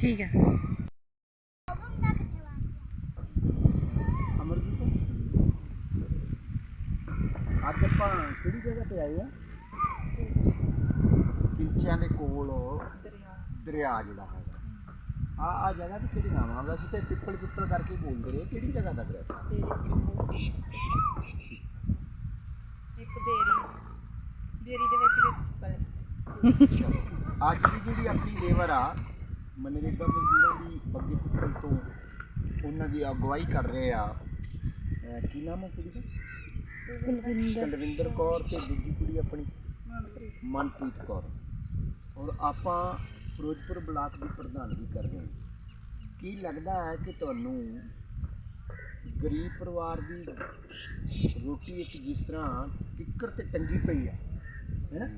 ਠੀਕ ਹੈ। ਅੱਜ ਆਪਾਂ ਕਿਹੜੀ ਜਗ੍ਹਾ ਤੇ ਆਏ ਆ? ਕਿਲਚਿਆਂ ਦੇ ਕੋਲ ਦਰਿਆ ਜਿਹੜਾ ਹੈਗਾ। ਆ ਆ ਜਗ੍ਹਾ ਦੀ ਕਿਹੜੀ ਨਾਮ ਆ? ਵੈਸੇ ਤੇ ਪਿੱਪਲ ਪਿੱਪਲ ਕਰਕੇ ਬੋਲਦੇ ਰਹੇ ਕਿਹੜੀ ਜਗ੍ਹਾ ਦਾ ਦਰਿਆ ਸੀ? ਇੱਕ ਬੇਰੀ। ਬੇਰੀ ਦੇ ਵਿੱਚ ਵੀ ਪਿੱਪਲ। ਚਲੋ ਅੱਜ ਦੀ ਜਿਹੜੀ ਆਪਣੀ ਲੇਬਰ ਆ ਮਨਰੇਗਾ ਮਜ਼ਦੂਰਾਂ ਦੀ ਬੱਗੇ ਪਿੱਪਲ ਤੋਂ ਉਹਨਾਂ ਦੀ ਅਗਵਾਈ ਕਰ ਰਹੇ ਆ। ਅਹ ਕੀ ਨਾਮ ਹੈ ਕੁੜੀ ਦਾ ਕੁਲਵਿੰਦਰ। ਕੌਰ ਤੇ ਦੂਜੀ ਕੁੜੀ ਆਪਣੀ? ਮਨਪ੍ਰੀਤ। ਕੌਰ। ਔਰ ਆਪਾਂ ਫਿਰੋਜ਼ਪੁਰ ਬਲਾਕ ਦੀ ਪ੍ਰਧਾਨਗੀ ਕਰ ਰਹੇ ਹਾਂ। ਕੀ ਲੱਗਦਾ ਹੈ ਕਿ ਤੁਹਾਨੂੰ ਗਰੀਬ ਪਰਿਵਾਰ ਦੀ ਰੋਟੀ ਇੱਕ ਜਿਸ ਤਰ੍ਹਾਂ ਕਿੱਕਰ ਤੇ ਟੰਗੀ ਪਈ ਆ ਹੈ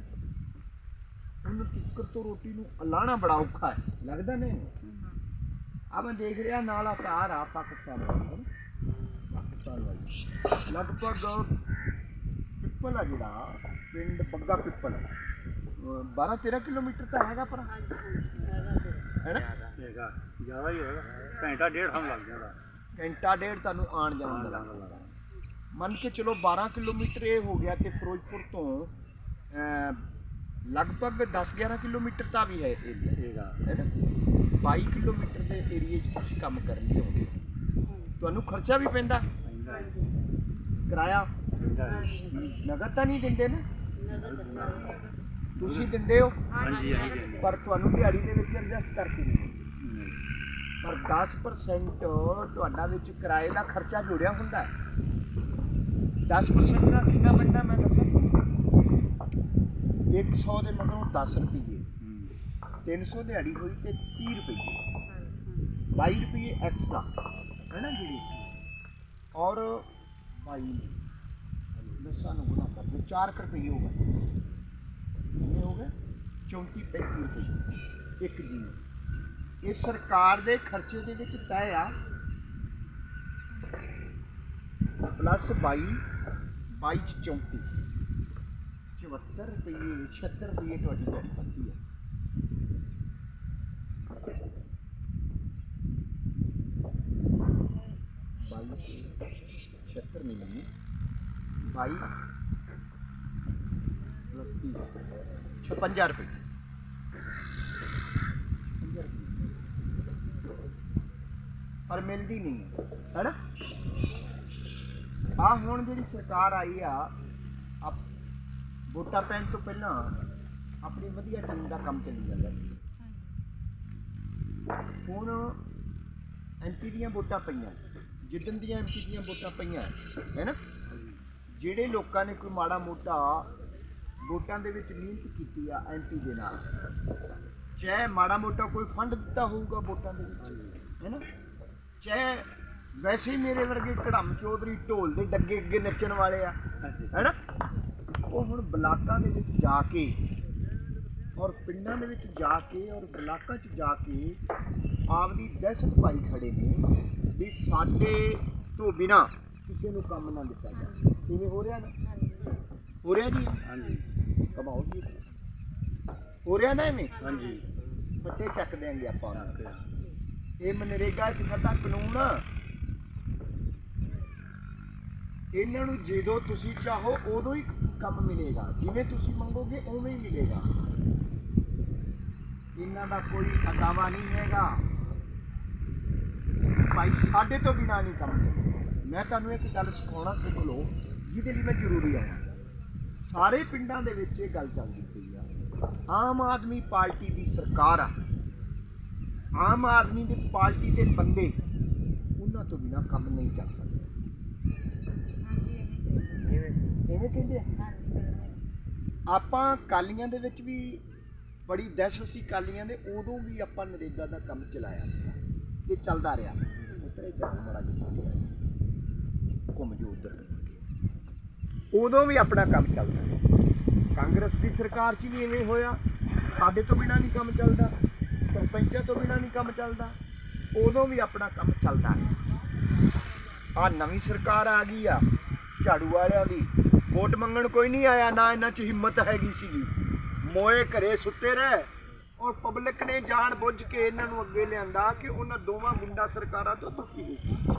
ਨਾ ਕਿੱਕਰ ਤੋਂ ਰੋਟੀ ਨੂੰ ਲਾਣਾ ਬੜਾ ਔਖਾ ਹੈ। ਲੱਗਦਾ ਨਹੀਂ? ਆ ਮੈਂ ਦੇਖ ਰਿਹਾ ਨਾਲ ਆ ਕਾਰ ਆ ਪਾਕਿਸਤਾਨ ਵਾਲੀ? ਪਾਕਿਸਤਾਨ ਵਾਲੀ। ਲਗਭਗ ਪਿੱਪਲ ਆ ਜਿਹੜਾ ਪਿੰਡ ਬੱਗਾ ਪਿੱਪਲ। 12 13 ਕਿਲੋਮੀਟਰ ਤਾਂ ਹੈਗਾ ਪਰ। ਹੈ ਨਾ? ਹੈਗਾ। ਜ਼ਿਆਦਾ ਹੀ ਹੋਏਗਾ ਘੰਟਾ ਡੇਢ ਹਮ ਲੱਗ ਜਾਂਦਾ। ਘੰਟਾ ਡੇਢ ਤੁਹਾਨੂੰ ਆਣ ਜਾਣ ਦਾ ਲੱਗਦਾ ਮੰਨ ਕੇ ਚਲੋ 12 ਕਿਲੋਮੀਟਰ ਇਹ ਹੋ ਗਿਆ ਤੇ ਫਿਰੋਜ਼ਪੁਰ ਤੋਂ ਲਗਭਗ 10-11 ਕਿਲੋਮੀਟਰ ਤਾਂ ਵੀ ਹੈ ਏਰੀਆ ਹੈਗਾ ਹੈ। ਨਾ? 22 ਕਿਲੋਮੀਟਰ ਦੇ ਏਰੀਏ 'ਚ ਤੁਸੀਂ ਕੰਮ ਕਰਨ ਲਈ ਹੋਗੇ ਤੁਹਾਨੂੰ ਖਰਚਾ ਵੀ ਪੈਂਦਾ। ਕਿਰਾਇਆ? ਨਗਦ ਤਾਂ ਨਹੀਂ ਦਿੰਦੇ ਨਾ? ਤੁਸੀਂ ਦਿੰਦੇ ਹੋ? ਹਾਂਜੀ ਹਾਂਜੀ ਪਰ ਤੁਹਾਨੂੰ ਦਿਹਾੜੀ ਦੇ ਵਿੱਚ ਐਡਜਸਟ ਕਰਕੇ ਨਹੀਂ ਪਰ 10% ਤੁਹਾਡਾ ਵਿੱਚ ਕਿਰਾਏ ਦਾ ਖਰਚਾ ਜੁੜਿਆ ਹੁੰਦਾ ਹੈ। 10% ਨਾਲ ਕਿੰਨਾ ਬਣਦਾ ਮੈਂ ਦੱਸਾਂ। 100 ਦੇ ਮਗਰੋਂ 10 ਰੁਪਏ 300 ਦਿਹਾੜੀ ਹੋਈ ਤੇ 30 ਰੁਪਏ 22 ਰੁਪਏ ਐਕਸਟਰਾ ਹੈ ਨਾ ਜਿਹੜੀ ਔਰ 22 ਦਸਾਂ ਨੂੰ ਗੁਣਾ ਕਰ ਦਿਓ। 4 ਰੁਪਏ ਹੋ ਗਏ। ਕਿੰਨੇ ਹੋ ਗਏ? 34 35 ਰੁਪਏ ਇੱਕ ਜੀ। ਇਹ ਸਰਕਾਰ ਦੇ ਖਰਚੇ ਦੇ ਵਿੱਚ ਤੈਅ ਆ। ਪਲੱਸ 22 22 ਚ 34 74 ਰੁਪਏ 76 ਰੁਪਏ ਤੁਹਾਡੀ ਦਿਹਾੜੀ ਬਣਦੀ ਹੈ। ਬਾਈ 76 ਨਹੀਂ ਲੈਣੀ 22 ਪਲੱਸ 30 56 ਰੁਪਏ। ਪਰ ਮਿਲਦੀ ਨਹੀਂ ਹੈ। ਹੈਨਾ? ਆ ਹੁਣ ਜਿਹੜੀ ਸਰਕਾਰ ਆਈ ਆ ਵੋਟਾਂ ਪੈਣ ਤੋਂ ਪਹਿਲਾਂ ਆਪਣੀ ਵਧੀਆ ਟੀਮ ਦਾ ਕੰਮ ਚੱਲੀ ਜਾਂਦਾ ਸੀ। ਹੁਣ ਐਮਪੀ ਦੀਆਂ ਵੋਟਾਂ ਪਈਆਂ, ਜਿੱਦਣ ਦੀਆਂ ਐਮਪੀ ਦੀਆਂ ਵੋਟਾਂ ਪਈਆਂ, ਹੈ ਨਾ? ਜਿਹੜੇ ਲੋਕਾਂ ਨੇ ਕੋਈ ਮਾੜਾ ਮੋਟਾ ਵੋਟਾਂ ਦੇ ਵਿੱਚ ਮਿਹਨਤ ਕੀਤੀ ਆ ਐਮਪੀ ਦੇ ਨਾਲ, ਚਾਹੇ ਮਾੜਾ ਮੋਟਾ ਕੋਈ ਫੰਡ ਦਿੱਤਾ ਹੋਊਗਾ ਵੋਟਾਂ ਦੇ ਵਿੱਚ, ਹੈ ਨਾ? ਚਾਹੇ ਵੈਸੇ ਹੀ ਮੇਰੇ ਵਰਗੇ ਕੜਮ ਚੌਧਰੀ ਢੋਲ ਦੇ ਡੱਗੇ ਅੱਗੇ ਨੱਚਣ ਵਾਲੇ ਆ, ਹੈ ਨਾ? ਉਹ ਹੁਣ ਬਲਾਕਾਂ ਦੇ ਵਿੱਚ ਜਾ ਕੇ ਔਰ ਪਿੰਡਾਂ ਦੇ ਵਿੱਚ ਜਾ ਕੇ ਔਰ ਬਲਾਕਾਂ 'ਚ ਜਾ ਕੇ ਆਪਦੀ ਦਹਿਸ਼ਤ ਪਾਈ ਖੜੇ ਨੇ ਵੀ ਸਾਡੇ ਤੋਂ ਬਿਨਾ ਕਿਸੇ ਨੂੰ ਕੰਮ ਨਾ ਦਿੱਤਾ ਜਾਵੇ। ਕਿਵੇਂ ਹੋ ਰਿਹਾ ਨਾ? ਹੋ ਰਿਹਾ ਜੀ? ਹਾਂਜੀ। ਕਮਾਓ ਜੀ। ਹੋ ਰਿਹਾ ਨਾ ਐਵੇਂ ਹਾਂਜੀ। ਪੱਤੇ ਚੱਕ ਦੇਾਂਗੇ ਆਪਾਂ ਉਹਨਾਂ ਦੇ। ਇਹ ਮਨਰੇਗਾ ਇੱਕ ਸਾਡਾ ਕਾਨੂੰਨ ਆ ਇਹਨਾਂ ਨੂੰ ਜਦੋਂ ਤੁਸੀਂ ਚਾਹੋ ਉਦੋਂ ਹੀ ਕੰਮ ਮਿਲੇਗਾ। ਜਿਵੇਂ ਤੁਸੀਂ ਮੰਗੋਗੇ ਉਵੇਂ ਹੀ ਮਿਲੇਗਾ। ਇਹਨਾਂ ਦਾ ਕੋਈ ਅਦਾਵਾ ਨਹੀਂ ਹੈਗਾ। ਭਾਈ, ਸਾਡੇ ਤੋਂ ਬਿਨਾ ਨਹੀਂ ਕੰਮ ਚੱਲਦਾ। ਮੈਂ ਤੁਹਾਨੂੰ ਇੱਕ ਗੱਲ ਸਿਖਾਉਣਾ ਸਿੱਖ ਲਓ, ਜਿਹਦੇ ਲਈ ਮੈਂ ਜ਼ਰੂਰੀ ਆਇਆ ਸਾਰੇ ਪਿੰਡਾਂ ਦੇ ਵਿੱਚ ਇਹ ਗੱਲ ਚੱਲਦੀ ਪਈ ਆ। ਆਮ ਆਦਮੀ ਪਾਰਟੀ ਦੀ ਸਰਕਾਰ ਆ। ਆਮ ਆਦਮੀ ਦੀ ਪਾਰਟੀ ਦੇ ਬੰਦੇ, ਉਹਨਾਂ ਤੋਂ ਬਿਨਾ ਕੰਮ ਨਹੀਂ ਚੱਲ ਸਕਦਾ। ਐਵੇਂ ਕਹਿੰਦੇ ਆ? ਆਪਾਂ ਕਾਲੀਆਂ ਦੇ ਵਿੱਚ ਵੀ ਬੜੀ ਦਹਿਸ਼ਤ ਸੀ, ਕਾਲੀਆਂ ਦੇ ਉਦੋਂ ਵੀ ਆਪਾਂ ਨਰੇਗਾ ਦਾ ਕੰਮ ਚਲਾਇਆ ਸੀ। ਇਹ ਚੱਲਦਾ ਰਿਹਾ। ਉਤਰੇ ਜਾਣ ਮੜਾ ਜਿਹਾ ਘੁੰਮ ਜੋ ਉਧਰ। ਉਦੋਂ ਵੀ ਆਪਣਾ ਕੰਮ ਚੱਲਦਾ ਰਿਹਾ। ਕਾਂਗਰਸ ਦੀ ਸਰਕਾਰ 'ਚ ਵੀ ਇਵੇਂ ਹੋਇਆ। ਸਾਡੇ ਤੋਂ ਬਿਨਾ ਨਹੀਂ ਕੰਮ ਚੱਲਦਾ। ਸਰਪੰਚਾਂ ਤੋਂ ਬਿਨਾ ਨਹੀਂ ਕੰਮ ਚੱਲਦਾ। ਉਦੋਂ ਵੀ ਆਪਣਾ ਕੰਮ ਚੱਲਦਾ ਰਿਹਾ। ਆ ਨਵੀਂ ਸਰਕਾਰ ਆ ਗਈ ਆ। ਝਾੜੂ ਵਾਲਿਆਂ ਦੀ। ਵੋਟ ਮੰਗਣ ਕੋਈ ਨਹੀਂ ਆਇਆ, ਨਾ ਇਹਨਾਂ 'ਚ ਹਿੰਮਤ ਹੈਗੀ ਸੀਗੀ। ਮੋਏ ਘਰੇ ਸੁੱਤੇ ਰਹੇ ਔਰ ਪਬਲਿਕ ਨੇ ਜਾਣ ਬੁੱਝ ਕੇ ਇਹਨਾਂ ਨੂੰ ਅੱਗੇ ਲਿਆਂਦਾ ਕਿ ਉਹਨਾਂ ਦੋਵਾਂ ਗੁੰਡਾ ਸਰਕਾਰਾਂ ਤੋਂ ਦੁਖੀ ਹੋ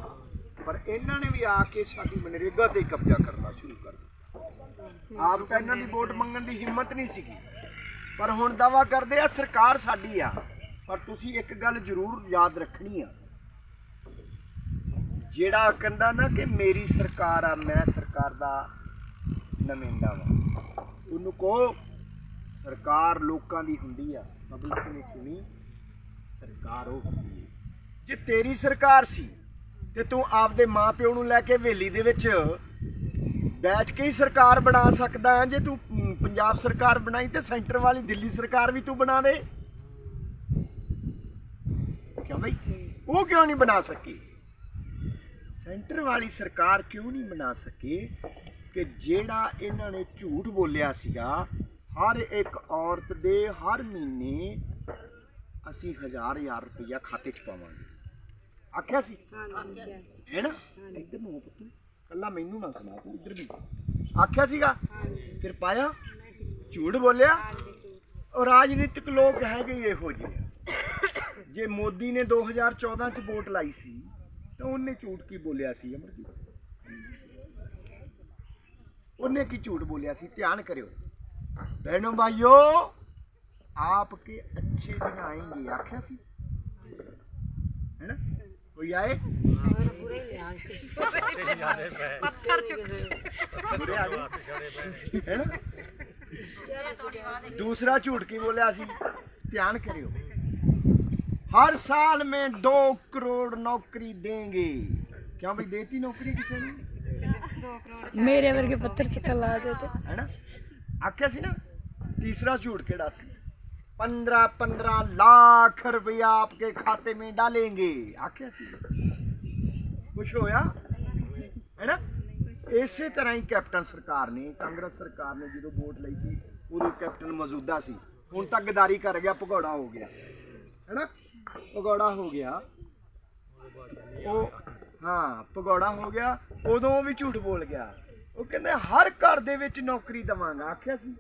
ਪਰ ਇਹਨਾਂ ਨੇ ਵੀ ਆ ਕੇ ਸਾਡੀ ਮਨਰੇਗਾ ਤੇ ਕਬਜ਼ਾ ਕਰਨਾ ਸ਼ੁਰੂ ਕਰ ਦਿੱਤਾ। ਆਪ ਤਾਂ ਇਹਨਾਂ ਦੀ ਵੋਟ ਮੰਗਣ ਦੀ ਹਿੰਮਤ ਨਹੀਂ ਸੀਗੀ। ਪਰ ਹੁਣ ਦਾਵਾ ਕਰਦੇ ਆ, ਸਰਕਾਰ ਸਾਡੀ ਆ। ਪਰ ਤੁਸੀਂ ਇੱਕ ਗੱਲ ਜ਼ਰੂਰ ਯਾਦ ਰੱਖਣੀ ਆ। ਜਿਹੜਾ ਕਹਿੰਦਾ ਨਾ ਕਿ ਮੇਰੀ ਸਰਕਾਰ ਆ, ਮੈਂ ਸਰਕਾਰ ਦਾ ਨੁਮਾਇੰਦਾ ਵਾਂ। ਉਹਨੂੰ ਕਹੋ, ਸਰਕਾਰ ਲੋਕਾਂ ਦੀ ਹੁੰਦੀ ਆ ਪਬਲਿਕ ਨੇ ਚੁਣੀ ਸਰਕਾਰ ਉਹ ਹੁੰਦੀ ਹੈ ਜੇ ਤੇਰੀ ਸਰਕਾਰ ਸੀ, ਤੇ ਤੂੰ ਆਪਦੇ ਮਾਪਿਓ ਨੂੰ ਲੈ ਕੇ ਹਵੇਲੀ ਦੇ ਵਿੱਚ ਬੈਠ ਕੇ ਹੀ ਸਰਕਾਰ ਬਣਾ ਸਕਦਾ ਹੈ। ਜੇ ਤੂੰ ਪੰਜਾਬ ਸਰਕਾਰ ਬਣਾਈ, ਤੇ ਸੈਂਟਰ ਵਾਲੀ ਦਿੱਲੀ ਸਰਕਾਰ ਵੀ ਤੂੰ ਬਣਾ ਦੇ। ਕਿਉਂ ਬਈ? ਉਹ ਕਿਉਂ ਨਹੀਂ ਬਣਾ ਸਕੀ? ਸੈਂਟਰ ਵਾਲੀ ਸਰਕਾਰ ਕਿਉਂ ਨਹੀਂ ਬਣਾ ਸਕੇ ਕਿ ਜਿਹੜਾ ਇਹਨਾਂ ਨੇ ਝੂਠ ਬੋਲਿਆ ਸੀਗਾ ਹਰ ਇੱਕ ਔਰਤ ਦੇ ਹਰ ਮਹੀਨੇ ਅਸੀਂ ਹਜ਼ਾਰ ਹਜ਼ਾਰ ਰੁਪਇਆ ਖਾਤੇ 'ਚ ਪਾਵਾਂਗੇ। ਆਖਿਆ ਸੀ? ਹੈ ਨਾ ਇੱਧਰ ਨੂੰ ਪੁੱਤ ਕੱਲਾ ਮੈਨੂੰ ਨਾ ਸੁਣਾ ਤੂੰ ਇੱਧਰ ਵੀ। ਆਖਿਆ ਸੀਗਾ? ਫਿਰ ਪਾਇਆ? ਝੂਠ ਬੋਲਿਆ? ਉਹ ਰਾਜਨੀਤਿਕ ਲੋਕ ਹੈਗੇ ਇਹੋ ਜਿਹੇ। ਜੇ ਮੋਦੀ ਨੇ 2014 ਚ ਵੋਟ ਲਾਈ ਸੀ ਤਾਂ ਉਹਨੇ ਝੂਠ ਕੀ ਬੋਲਿਆ ਸੀ ਅਮਰਜੀਤ? ਉਹਨੇ ਕੀ ਝੂਠ ਬੋਲਿਆ ਸੀ? ਧਿਆਨ ਕਰਿਓ। ਬਹਿਣੋ ਭਾਈਓ ਆਪ ਕੇ ਅੱਛੇ ਬਣਾਏਂਗੇ ਆਖਿਆ ਸੀ? ਹੈਨਾ? ਕੋਈ ਆਏ? ਪੱਥਰ ਚੁੱਕ ਬੁਰੇ ਆ ਗਏ ਹੈਨਾ? ਦੂਸਰਾ ਝੂਠ ਕੀ ਬੋਲਿਆ ਸੀ? ਧਿਆਨ ਕਰਿਓ। हर साल में दो करोड़ नौकरी देंगे क्यों भाई देती नौकरी किसी ने ਮੇਰੇ ਵਰਗੇ ਪੱਥਰ ਚੱਕਰ ਲਾ ਦੇ ਤੇ है ना आख्या सी ना तीसरा झूठ केड़ा सी पंद्रह पंद्रह लाख रुपया आपके खाते में डालेंगे आख्या सी कुछ होया है ना ਇਸੇ ਤਰ੍ਹਾਂ ਹੀ ਕੈਪਟਨ ਸਰਕਾਰ ਨੇ ਕਾਂਗਰਸ ਸਰਕਾਰ ਨੇ ਜਦੋਂ ਵੋਟ ਲਈ ਸੀ ਉਦੋਂ ਕੈਪਟਨ ਮੌਜੂਦਾ ਸੀ ਹੁਣ ਤਾਂ ਗਦਾਰੀ ਕਰ ਗਿਆ ਭਗੌੜਾ ਹੋ ਗਿਆ ਹੈਨਾ ਭਗੌੜਾ ਹੋ ਗਿਆ। ਉਹ, ਹਾਂ ਭਗੌੜਾ ਹੋ ਗਿਆ। ਉਦੋਂ ਉਹ ਵੀ ਝੂਠ ਬੋਲ ਗਿਆ। ਉਹ ਕਹਿੰਦੇ, ਹਰ ਘਰ ਦੇ ਵਿੱਚ ਨੌਕਰੀ ਦਵਾਂਗਾ। ਆਖਿਆ ਸੀ।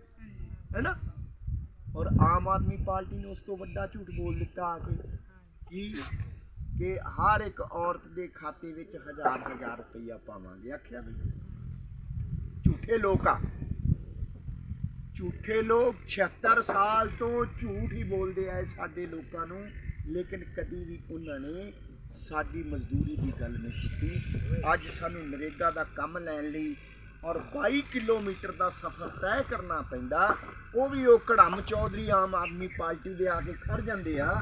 ਹੈਨਾ? ਔਰ ਆਮ ਆਦਮੀ ਪਾਰਟੀ ਨੇ ਉਸ ਤੋਂ ਵੱਡਾ ਝੂਠ ਬੋਲ ਦਿੱਤਾ ਆ ਕੇ ਕੀ, ਕਿ ਹਰ ਇੱਕ ਔਰਤ ਦੇ ਖਾਤੇ ਵਿੱਚ ਹਜ਼ਾਰ ਹਜ਼ਾਰ ਰੁਪਈਆ ਪਾਵਾਂਗੇ। ਆਖਿਆ ਵੀ, ਝੂਠੇ ਲੋਕ ਆ। ਝੂਠੇ ਲੋਕ 76 ਸਾਲ ਤੋਂ ਝੂਠ ਹੀ ਬੋਲਦੇ ਆਏ ਸਾਡੇ ਲੋਕਾਂ ਨੂੰ। ਲੇਕਿਨ ਕਦੀ ਵੀ ਉਹਨਾਂ ਨੇ ਸਾਡੀ ਮਜ਼ਦੂਰੀ ਦੀ ਗੱਲ ਨਹੀਂ ਕੀਤੀ। ਅੱਜ ਸਾਨੂੰ ਨਰੇਗਾ ਦਾ ਕੰਮ ਲੈਣ ਲਈ ਔਰ 22 ਕਿਲੋਮੀਟਰ ਦਾ ਸਫ਼ਰ ਤੈਅ ਕਰਨਾ ਪੈਂਦਾ, ਉਹ ਵੀ ਉਹ ਕੜਮ ਚੌਧਰੀ ਆਮ ਆਦਮੀ ਪਾਰਟੀ ਦੇ ਆ ਕੇ ਖੜ ਜਾਂਦੇ ਆ।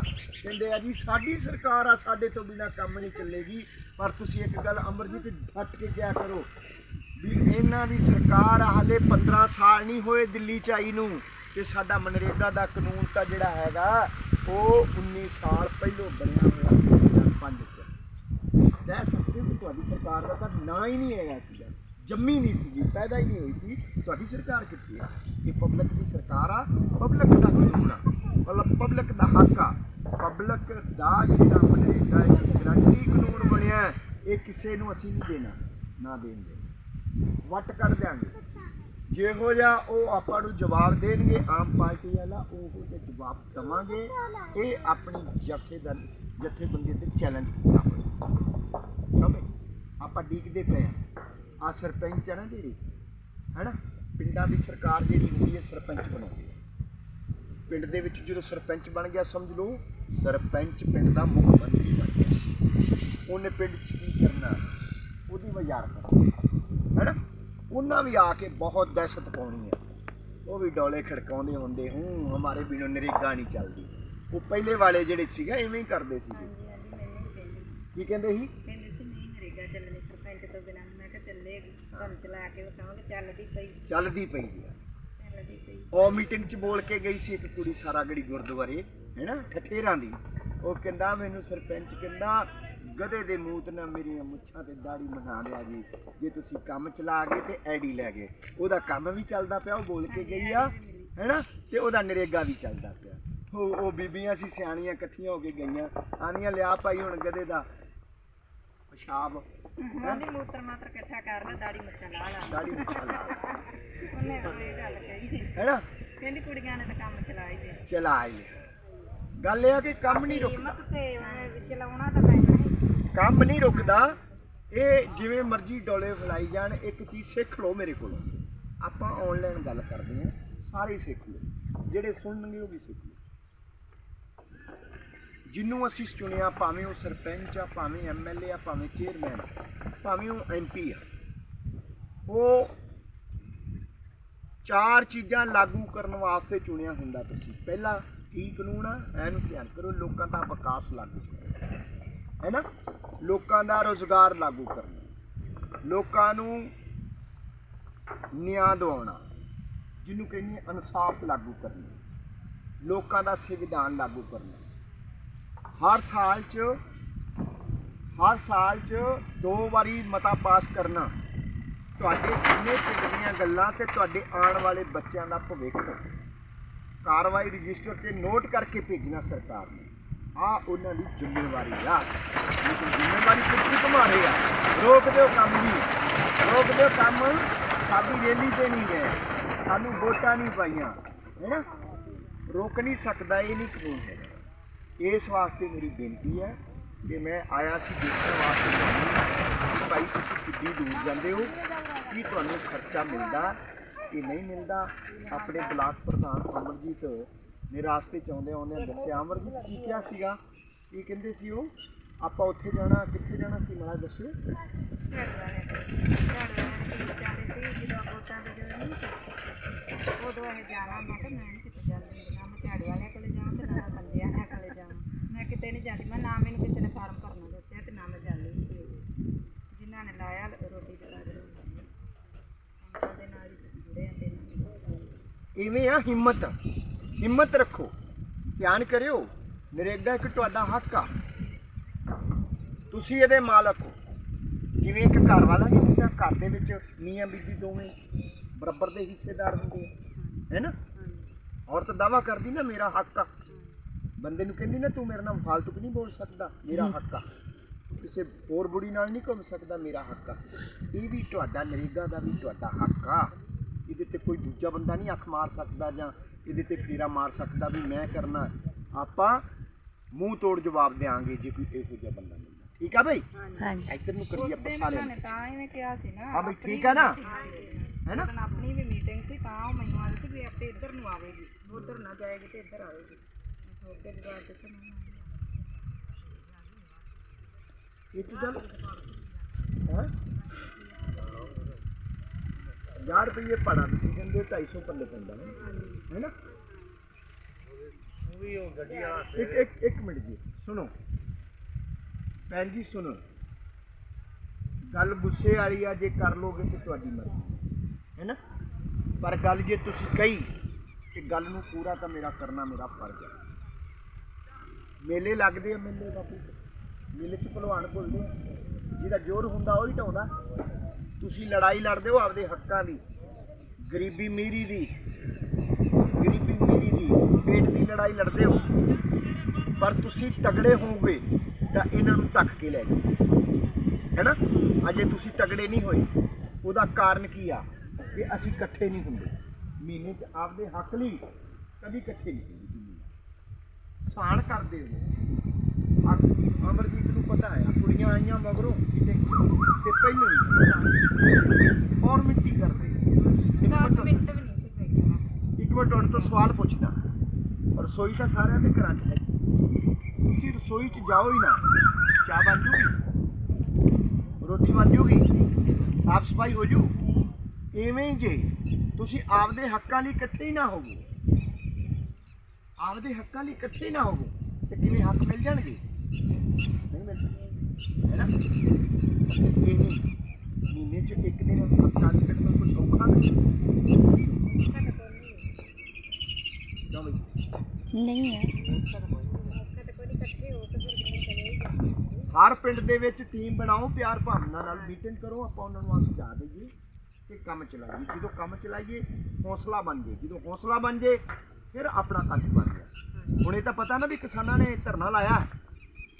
ਕਹਿੰਦੇ ਆ ਜੀ, ਸਾਡੀ ਸਰਕਾਰ ਆ, ਸਾਡੇ ਤੋਂ ਬਿਨਾ ਕੰਮ ਨਹੀਂ ਚੱਲੇਗੀ। ਪਰ ਤੁਸੀਂ ਇੱਕ ਗੱਲ ਅਮਰਜੀਤ ਡਟ ਕੇ ਕਿਹਾ ਕਰੋ ਵੀ ਇਹਨਾਂ ਦੀ ਸਰਕਾਰ ਹਾਲੇ 15 ਸਾਲ ਨਹੀਂ ਹੋਏ ਦਿੱਲੀ ਚ ਆਈ ਨੂੰ। ਤੇ ਸਾਡਾ ਮਨਰੇਗਾ ਦਾ ਕਾਨੂੰਨ ਤਾਂ ਜਿਹੜਾ ਹੈਗਾ ਉਹ 19 ਸਾਲ ਪਹਿਲੋਂ ਬਣਿਆ ਹੋਇਆ 2005 ਚ। ਕਹਿ ਸਕਦੇ ਕਿ ਤੁਹਾਡੀ ਸਰਕਾਰ ਦਾ ਤਾਂ ਨਾਂ ਹੀ ਨਹੀਂ ਹੈਗਾ ਸੀਗਾ। ਜੰਮੀ ਨਹੀਂ ਸੀਗੀ, ਪੈਦਾ ਹੀ ਨਹੀਂ ਹੋਈ ਸੀ। ਤੁਹਾਡੀ ਸਰਕਾਰ ਕਿੱਥੇ ਆ? ਇਹ ਪਬਲਿਕ ਦੀ ਸਰਕਾਰ ਆ ਪਬਲਿਕ ਦਾ ਕਾਨੂੰਨ ਆ। ਮਤਲਬ ਪਬਲਿਕ ਦਾ ਹੱਕ ਆ। ਪਬਲਿਕ ਦਾ ਜਿਹੜਾ ਮਨਰੇਗਾ ਇੱਕ ਗਰੰਟੀ ਕਾਨੂੰਨ ਬਣਿਆ ਇਹ ਕਿਸੇ ਨੂੰ ਅਸੀਂ ਨਹੀਂ ਦੇਣਾ, ਨਾ ਦੇਣਗੇ ਵੱਟ ਕੱਢ ਦਿਆਂਗੇ। ਜਿਹੋ ਜਿਹਾ ਉਹ ਆਪਾਂ ਨੂੰ ਜਵਾਬ ਦੇਣਗੇ, ਆਮ ਪਾਰਟੀ ਵਾਲਾ, ਉਹੋ ਜਿਹਾ ਜਵਾਬ ਦਵਾਂਗੇ। ਇਹ ਆਪਣੀ ਜਥੇਦਾਰ ਜਥੇਬੰਦੀ ਤੇ ਚੈਲੰਜ ਕੀਤਾ ਹੋਇਆ। ਆਪਾਂ ਡੀਕਦੇ ਪਏ ਆ ਆ ਸਰਪੰਚ ਹੈ ਨਾ ਜਿਹੜੀ, ਹੈਨਾ? ਪਿੰਡਾਂ ਦੀ ਸਰਕਾਰ ਜਿਹੜੀ ਹੁੰਦੀ ਹੈ, ਸਰਪੰਚ ਬਣਾਉਂਦੀ ਹੈ। ਪਿੰਡ ਦੇ ਵਿੱਚ ਜਦੋਂ ਸਰਪੰਚ ਬਣ ਗਿਆ, ਸਮਝ ਲਓ, ਸਰਪੰਚ ਪਿੰਡ ਦਾ ਮੁੱਖ ਮੰਤਰੀ ਬਣ ਗਿਆ। ਉਹਨੇ ਪਿੰਡ 'ਚ ਕੀ ਕਰਨਾ? ਉਹਦੀ ਵਜ਼ਾਰ ਹੈ ਨਾ ਉਹਨਾਂ ਵੀ ਆ ਕੇ ਬਹੁਤ ਦਹਿਸ਼ਤ ਪਾਉਣੀ ਹੈ ਉਹ ਵੀ ਡੋਲੇ ਖੜਕਾਉਂਦੇ ਹੁੰਦੇ ਹੂੰ ਹਮਾਰੇ ਬਿਨੋਂ ਨਰੇਗਾ ਨਹੀਂ ਚੱਲਦੀ। ਉਹ ਪਹਿਲੇ ਵਾਲੇ ਜਿਹੜੇ ਸੀਗਾ ਐਵੇਂ ਹੀ ਕਰਦੇ ਸੀਗੇ। ਕੀ ਕਹਿੰਦੇ ਸੀ? ਕਹਿੰਦੇ ਸੀ ਨਹੀਂ ਨਰੇਗਾ ਚੱਲਣੀ ਸਰਪੰਚ ਤੋਂ ਬਿਨਾਂ ਮੈਂ ਕਿਹਾ ਚੱਲੇਗੀ ਤੁਹਾਨੂੰ ਚਲਾ ਕੇ ਵਿਖਾਵਾਂਗੇ ਚੱਲਦੀ ਪਈ। ਚੱਲਦੀ ਪਈ ਆ। ਚੱਲਦੀ ਪਈ। ਉਹ ਮੀਟਿੰਗ 'ਚ ਬੋਲ ਕੇ ਗਈ ਸੀ ਇੱਕ ਕੁੜੀ ਸਾਰਾਗੜੀ ਗੁਰਦੁਆਰੇ ਹੈਨਾ ਠਠੇਰਾਂ ਦੀ। ਉਹ ਕਹਿੰਦਾ ਮੈਨੂੰ ਸਰਪੰਚ ਕਹਿੰਦਾ ਗਧੇ ਦੇ ਮੂਤ ਨਾਲ ਮੇਰੀਆਂ ਮੁੱਛਾਂ ਤੇ ਦਾੜੀ ਬਣਾ ਲਿਆ ਜੀ। ਜੇ ਤੁਸੀਂ ਕੰਮ ਚਲਾ ਗਏ ਤੇ ਐਡੀ ਲੈ ਗਏ। ਉਹਦਾ ਕੰਮ ਵੀ ਚੱਲਦਾ ਪਿਆ ਉਹ ਬੋਲ ਕੇ ਗਈ ਆ ਹੈਨਾ? ਤੇ ਉਹਦਾ ਨਰੇਗਾ ਵੀ ਚੱਲਦਾ ਪਿਆ। ਉਹ ਉਹ ਬੀਬੀਆਂ ਸੀ ਸਿਆਣੀਆਂ ਇਕੱਠੀਆਂ ਹੋ ਕੇ ਗਈਆਂ। ਆਂਦੀਆਂ ਲਿਆ ਭਾਈ ਹੁਣ ਗਧੇ ਦਾ ਪਿਸ਼ਾਬ। ਉਹਦੀ ਮੂਤਰ ਮਾਤਰ ਇਕੱਠਾ ਕਰ ਲੈ ਦਾੜੀ ਮੁੱਛਾਂ ਲਾ ਲਾ। ਦਾੜੀ ਮੁੱਛਾਂ ਲਾ ਉਹਨੇ ਉਹ ਇਹ ਗੱਲ ਕਹੀ। ਹੈਨਾ? ਕਹਿੰਦੀ ਕੁੜੀਆਂ ਨੇ ਤਾਂ ਕੰਮ ਚਲਾ ਹੀ ਲਿਆ ਚਲਾ ਗੱਲ ਇਹ ਆ ਕਿ ਕੰਮ ਨਹੀਂ ਰੁਕਦਾ। ਹਿੰਮਤ ਤੇ ਉਹਨੇ ਚਲਾਉਣਾ ਤਾਂ ਕੰਮ ਨਹੀਂ ਰੁਕਦਾ। ਇਹ ਜਿਵੇਂ ਮਰਜ਼ੀ ਡੋਲੇ ਫਲਾਈ ਜਾਣ ਇੱਕ ਚੀਜ਼ ਸਿੱਖ ਲਓ ਮੇਰੇ ਕੋਲੋਂ। ਆਪਾਂ ਆਨਲਾਈਨ ਗੱਲ ਕਰਦੇ ਹਾਂ ਸਾਰੇ ਸਿੱਖ ਲਓ। ਜਿਹੜੇ ਸੁਣਨਗੇ ਉਹ ਵੀ ਸਿੱਖ ਲਓ। ਜਿਹਨੂੰ ਅਸੀਂ ਚੁਣਿਆ ਭਾਵੇਂ ਉਹ ਸਰਪੰਚ ਆ ਭਾਵੇਂ ਐਮਐਲਏ ਆ ਭਾਵੇਂ ਚੇਅਰਮੈਨ ਆ, ਭਾਵੇਂ ਉਹ ਐਮਪੀ ਆ ਉਹ ਚਾਰ ਚੀਜ਼ਾਂ ਲਾਗੂ ਕਰਨ ਵਾਸਤੇ ਚੁਣਿਆ ਹੁੰਦਾ ਤੁਸੀਂ। ਪਹਿਲਾ ਕੀ ਕਾਨੂੰਨ ਆ? ਇਹਨੂੰ ਧਿਆਨ ਕਰੋ ਲੋਕਾਂ ਦਾ ਵਿਕਾਸ ਲਾਗੂ ਕਰੋ। ਹੈ ਨਾ? ਲੋਕਾਂ ਦਾ ਰੋਜ਼ਗਾਰ ਲਾਗੂ ਕਰਨਾ, ਲੋਕਾਂ ਨੂੰ ਨਿਆਂ ਦਿਵਾਉਣਾ, ਜਿਹਨੂੰ ਕਹਿੰਦੇ ਇਨਸਾਫ ਲਾਗੂ ਕਰਨਾ, ਲੋਕਾਂ ਦਾ ਸੰਵਿਧਾਨ ਲਾਗੂ ਕਰਨਾ। ਹਰ ਸਾਲ 'ਚ, ਹਰ ਸਾਲ 'ਚ ਦੋ ਵਾਰੀ ਮਤਾ ਪਾਸ ਕਰਨਾ, ਤੁਹਾਡੇ ਜਿੰਨੇ ਪਿੰਡ ਦੀਆਂ ਗੱਲਾਂ ਤੇ ਤੁਹਾਡੇ ਆਉਣ ਵਾਲੇ ਬੱਚਿਆਂ ਦਾ ਭਵਿੱਖ। ਕਾਰਵਾਈ ਰਜਿਸਟਰ 'ਤੇ ਨੋਟ ਕਰਕੇ ਭੇਜਣਾ ਸਰਕਾਰ ਨੂੰ। ਆ ਉਹਨਾਂ ਦੀ ਜ਼ਿੰਮੇਵਾਰੀ ਆ। ਲੇਕਿਨ ਜ਼ਿੰਮੇਵਾਰੀ ਕਿੱਥੇ ਘੁਮਾਰੇ ਆ। ਰੋਕ ਦਿਓ ਕੰਮ ਜੀ। ਰੋਕ ਦਿਓ ਕੰਮ। ਸਾਡੀ ਰੈਲੀ ਤੇ ਨਹੀਂ ਗਏ। ਸਾਨੂੰ ਵੋਟਾਂ ਨਹੀਂ ਪਾਈਆਂ। ਹੈਨਾ ਰੋਕ ਨਹੀਂ ਸਕਦਾ ਇਹ ਨਹੀਂ ਕਾਨੂੰਨ ਹੈਗਾ। ਇਸ ਵਾਸਤੇ ਮੇਰੀ ਬੇਨਤੀ ਹੈ ਕਿ ਮੈਂ ਆਇਆ ਸੀ ਦੇਖਣ ਵਾਸਤੇ ਕਿ ਭਾਈ ਤੁਸੀਂ ਕਿੱਡੀ ਦੂਰ ਜਾਂਦੇ ਹੋ। ਕੀ ਤੁਹਾਨੂੰ ਖਰਚਾ ਮਿਲਦਾ ਕਿ ਨਹੀਂ ਮਿਲਦਾ? ਆਪਣੇ ਬਲਾਕ ਪ੍ਰਧਾਨ ਅਮਰਜੀਤ ਨੇ ਰਾਸਤੇ ਚ ਆਉਂਦੇ ਆਉਂਦੇ ਦੱਸਿਆ। ਅਮਰਜੀਤ ਕੀ ਕਿਹਾ ਸੀਗਾ? ਕੀ ਕਹਿੰਦੇ ਸੀ ਉਹ? ਆਪਾਂ ਉੱਥੇ ਜਾਣਾ ਕਿੱਥੇ ਜਾਣਾ ਸੀ? मला ਦੱਸਿਓ। ਉਦੋਂ ਇਹ ਜਾਣਾ ਮੈਂ ਕਿਹਾ ਮੈਂ ਨੀ ਕਿਤੇ ਜਾਂਦੀ ਨਾ ਮੈਂ ਝਾੜੂ ਵਾਲਿਆਂ ਕੋਲੇ ਜਾਵਾਂ ਤੇ ਨਾ ਮੈਂ ਬੰਦਿਆਂ ਵਾਲਿਆਂ ਕੋਲੇ ਜਾਵਾਂ ਮੈਂ ਕਿਤੇ ਨਹੀਂ ਜਾਂਦੀ ਮੈਂ ਨਾ ਮੈਨੂੰ ਕਿਸੇ ਨੇ ਫਾਰਮ ਭਰਨਾ ਦੱਸਿਆ ਤੇ ਨਾ ਮੈਂ ਜਾਂਦੀ ਸੀ ਜਿਨ੍ਹਾਂ ਨੇ ਲਾਇਆ ਰੋਟੀ ਦੇ ਲਾਜ ਅੰਕਲ ਦੇ ਨਾਲ ਹੀ ਜੁੜੇ ਆ ਤੇ ਇਹਨਾਂ ਨੇ ਇਵੇਂ ਆ ਹਿੰਮਤ। ਹਿੰਮਤ ਰੱਖੋ ਧਿਆਨ ਕਰਿਓ ਨਰੇਗਾ ਇੱਕ ਤੁਹਾਡਾ ਹੱਕ ਆ। ਤੁਸੀਂ ਇਹਦੇ ਮਾਲਕ ਹੋ। ਜਿਵੇਂ ਇੱਕ ਘਰ ਵਾਲਾ ਨਹੀਂ ਹੁੰਦਾ ਘਰ ਦੇ ਵਿੱਚ ਮੀਆਂ ਬੀਬੀ ਦੋਵੇਂ ਬਰਾਬਰ ਦੇ ਹਿੱਸੇਦਾਰ ਹੁੰਦੇ ਆ ਹੈਨਾ ਔਰਤ ਦਾਵਾ ਕਰਦੀ ਨਾ ਮੇਰਾ ਹੱਕ ਆ। ਬੰਦੇ ਨੂੰ ਕਹਿੰਦੀ ਨਾ ਤੂੰ ਮੇਰੇ ਨਾਲ ਫਾਲਤੂ ਨਹੀਂ ਬੋਲ ਸਕਦਾ ਮੇਰਾ ਹੱਕ ਆ। ਕਿਸੇ ਹੋਰ ਬੁੜੀ ਨਾਲ ਨਹੀਂ ਘੁੰਮ ਸਕਦਾ ਮੇਰਾ ਹੱਕ ਆ। ਇਹ ਵੀ ਤੁਹਾਡਾ ਨਰੇਗਾ ਦਾ ਵੀ ਤੁਹਾਡਾ ਹੱਕ ਆ। ਇਹਦੇ ਤੇ ਕੋਈ ਦੂਜਾ ਬੰਦਾ ਨਹੀਂ ਅੱਖ ਮਾਰ ਸਕਦਾ ਜਾਂ ਇਹਦੇ ਤੇ ਫੇਰਾ ਮਾਰ ਸਕਦਾ ਵੀ ਮੈਂ ਕਰਨਾ। ਆਪਾਂ ਮੂੰਹ ਤੋੜ ਜਵਾਬ ਦੇਾਂਗੇ ਜੇ ਕੋਈ ਇਹੋ ਜਿਹਾ ਬੰਦਾ ਮਿਲਦਾ ਠੀਕ ਆ ਬਈ? ਹਾਂਜੀ। ਇੱਧਰ ਨੂੰ ਕਰੀਏ ਆਪਾਂ ਸਾਰੇ। ਨੇ ਤਾਂ ਐਵੇਂ ਕਿਹਾ ਸੀ ਨਾ ਹਾਂ ਬਈ, ਆਪਣੀ ਠੀਕ ਆ ਨਾ? ਹੈ ਨਾ? ਆਪਣੀ ਵੀ ਮੀਟਿੰਗ ਸੀ ਤਾਂ ਉਹ ਮੈਨੂੰ ਆਈ ਸੀ ਵੀ ਆਪੇ ਇੱਧਰ ਨੂੰ ਆਵੇਗੀ। ਉਧਰ ਨਾ ਜਾਏਗੀ ਤੇ ਇੱਧਰ ਆਵੇਗੀ। ਜਵਾਬ ਦਿੱਤਾ ਇੱਕ ਗੱਲ? ਹੈ? ਯਾਰ ਰੁਪਏ ਪੜਾ ਦਿੱਤੀ ਕਹਿੰਦੇ 250 ਪੱਲੇ ਪੈਂਦਾ ਹੈ ਨਾ। ਉਹ ਵੀ ਉਹ ਗੱਡੀਆਂ ਇੱਕ ਇੱਕ ਇੱਕ ਮਿੰਟ ਜੀ ਸੁਣੋ। ਭੈਣ ਜੀ ਸੁਣੋ। ਗੱਲ ਗੁੱਸੇ ਵਾਲੀ ਆ ਜੇ ਕਰ ਲੋਗੇ ਤੇ ਤੁਹਾਡੀ ਮਰਜ਼ੀ। ਹੈ ਨਾ ਪਰ ਗੱਲ ਜੇ ਤੁਸੀਂ ਕਹੀ ਤੇ ਗੱਲ ਨੂੰ ਪੂਰਾ ਤਾਂ ਮੇਰਾ ਕਰਨਾ ਮੇਰਾ ਫਰਜ਼ ਹੈ ਮੇਲੇ ਲੱਗਦੇ ਆ ਮੇਲੇ ਬਾਪੂ ਮੇਲੇ 'ਚ ਭਲਵਾਨ ਘੁਲਦੇ ਆ। ਜਿਹਦਾ ਜ਼ੋਰ ਹੁੰਦਾ ਉਹ ਹੀ ਢਾਉਂਦਾ। ਤੁਸੀਂ ਲੜਾਈ ਲੜਦੇ ਹੋ ਆਪਦੇ ਹੱਕਾਂ ਦੀ, ਗਰੀਬੀ ਮੀਰੀ ਦੀ, ਗਰੀਬੀ ਮੀਰੀ ਦੀ, ਪੇਟ ਦੀ ਲੜਾਈ ਲੜਦੇ ਹੋ। ਪਰ ਤੁਸੀਂ ਤਗੜੇ ਹੋਵੋਗੇ ਤਾਂ ਇਹਨਾਂ ਨੂੰ ਤੱਕ ਕੇ ਲੈ ਜਾਓ। ਹੈਨਾ? ਅਜੇ ਤੁਸੀਂ ਤਗੜੇ ਨਹੀਂ ਹੋਏ। ਉਹਦਾ ਕਾਰਨ ਕੀ ਆ? ਕਿ ਅਸੀਂ ਇਕੱਠੇ ਨਹੀਂ ਹੁੰਦੇ। ਮਹੀਨੇ 'ਚ ਆਪਦੇ ਹੱਕ ਲਈ ਕਦੀ ਇਕੱਠੇ ਨਹੀਂ ਹੁੰਦੇ। ਜ਼ਮੀਨ। ਕਰਦੇ ਹੋ। ਅਮਰਜੀਤ ਪਤਾ ਹੈ ਕੁੜੀਆਂ ਆਈਆਂ ਮਗਰੋਂ ਕਿਤੇ ਤੇ ਪਹਿਲਾਂ ਹੀ ਫਾਰਮੈਲਿਟੀ ਕਰਦੇ ਇੱਕ 10 ਮਿੰਟ। ਮਿੰਟ ਵੀ ਨਹੀਂ ਸੀ ਬੈਠਣਾ ਇੱਕ ਮਿੰਟ ਤੁਹਾਡੇ ਤੋਂ ਸਵਾਲ ਪੁੱਛਦਾ। ਰਸੋਈ ਤਾਂ ਸਾਰਿਆਂ ਦੇ ਘਰਾਂ 'ਚ ਹੈ। ਤੁਸੀਂ ਰਸੋਈ 'ਚ ਜਾਓ ਹੀ ਨਾ। ਚਾਹ ਬਣ ਜੂਗੀ। ਰੋਟੀ ਬਣ ਜੂਗੀ। ਸਾਫ਼ ਸਫ਼ਾਈ ਹੋ ਜੂ। ਐਵੇਂ ਹੀ ਜੇ ਤੁਸੀਂ ਆਪਦੇ ਹੱਕਾਂ ਲਈ ਇਕੱਠੇ ਹੀ ਨਾ ਹੋਵੋ। ਆਪਦੇ ਹੱਕਾਂ ਲਈ ਇਕੱਠੇ ਹੀ ਨਾ ਹੋਵੋ। ਤੇ ਕਿਵੇਂ ਹੱਕ ਮਿਲ ਜਾਣਗੇ? ਨਹੀਂ ਮਿਲ ਸਕਦੇ ਹੈ। ਨਾ ਇਹ ਮਹੀਨੇ 'ਚ ਇੱਕ ਦਿਨ ਕੋਈ ਨਹੀਂ ਨਹੀਂ ਹੈ ਹਰ ਪਿੰਡ ਦੇ ਵਿੱਚ ਟੀਮ ਬਣਾਓ ਪਿਆਰ ਭਾਵਨਾ ਨਾਲ ਮੀਟਿੰਗ ਕਰੋ ਆਪਾਂ ਉਹਨਾਂ ਨੂੰ ਆ ਸੁਝਾਅ ਦਈਏ ਤੇ ਕੰਮ ਚਲਾਈਏ। ਜਦੋਂ ਕੰਮ ਚਲਾਈਏ ਹੌਸਲਾ ਬਣ ਜੇ ਜਦੋਂ ਹੌਸਲਾ ਬਣ ਜੇ ਫਿਰ ਆਪਣਾ ਕੱਟ ਬਣ ਗਿਆ ਹੁਣ ਇਹ ਤਾਂ ਪਤਾ ਨਾ ਵੀ ਕਿਸਾਨਾਂ ਨੇ ਧਰਨਾ ਲਾਇਆ। ਹੈ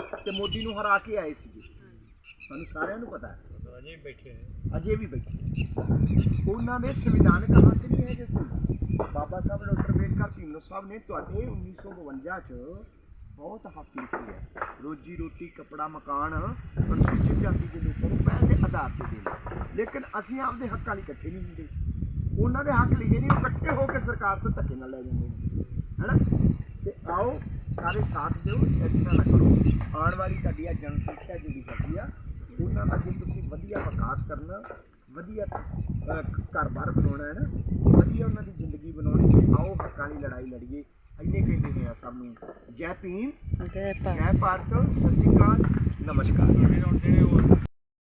ਤੇ ਮੋਦੀ ਨੂੰ ਹਰਾ ਕੇ ਆਏ ਸੀਗੇ। ਸਾਨੂੰ ਸਾਰਿਆਂ ਨੂੰ ਪਤਾ ਹੈ। ਅਜੇ ਬੈਠੇ ਨੇ। ਅਜੇ ਵੀ ਬੈਠੇ ਉਹਨਾਂ ਦੇ ਸੰਵਿਧਾਨਕ ਹੱਕ ਨਹੀਂ ਹੈ ਕਿ ਕੋਈ। ਬਾਬਾ ਸਾਹਿਬ ਡਾਕਟਰ ਅੰਬੇਡਕਰ ਭੀਮਰਾਓ ਸਾਹਿਬ ਨੇ ਤੁਹਾਡੇ 1952 ਚ ਬਹੁਤ ਹੱਕ ਲਿਖੇ ਆ। ਰੋਜੀ ਰੋਟੀ ਕਪੜਾ ਮਕਾਨ ਅਨੁਸੂਚਿਤ ਜਾਤੀ ਦੇ ਲੋਕਾਂ ਨੂੰ ਪਹਿਲ ਦੇ ਆਧਾਰ ਤੇ ਦੇਣਾ। ਲੇਕਿਨ ਅਸੀਂ ਆਪਦੇ ਹੱਕਾਂ ਲਈ ਇਕੱਠੇ ਨਹੀਂ ਹੁੰਦੇ। ਉਹਨਾਂ ਦੇ ਹੱਕ ਲਿਖੇ ਨਹੀਂ ਉਹ ਇਕੱਠੇ ਹੋ ਕੇ ਸਰਕਾਰ ਤੋਂ ਧੱਕੇ ਨਾਲ ਲੈ ਜਾਂਦੇ ਨੇ। ਹੈਨਾ? ਤੇ ਆਓ ਸਾਰੇ ਸਾਥ ਦਿਓ ਇਸ ਤਰ੍ਹਾਂ ਨਾ ਕਰੋ। ਆਉਣ ਵਾਲੀ ਤੁਹਾਡੀ ਆ ਜਨਸੰਖਿਆ ਜਿਹੜੀ ਹੈਗੀ ਆ ਉਹਨਾਂ ਦਾ ਜੇ ਤੁਸੀਂ ਵਧੀਆ ਵਿਕਾਸ ਕਰਨਾ ਵਧੀਆ ਘਰ-ਬਾਰ ਬਣਾਉਣਾ ਹੈ ਨਾ ਵਧੀਆ ਉਹਨਾਂ ਦੀ ਜ਼ਿੰਦਗੀ ਬਣਾਉਣੀ ਹੈ ਆਓ ਹੱਕਾਂ ਦੀ ਲੜਾਈ ਲੜੀਏ। ਇੰਨੇ ਕਹਿੰਦੇ ਨੇ ਆ ਸਭ ਨੂੰ। ਜੈ ਭੀਮ ਜੈ ਭਾਰਤ ਸਤਿ ਸ਼੍ਰੀ ਅਕਾਲ ਨਮਸਕਾਰ।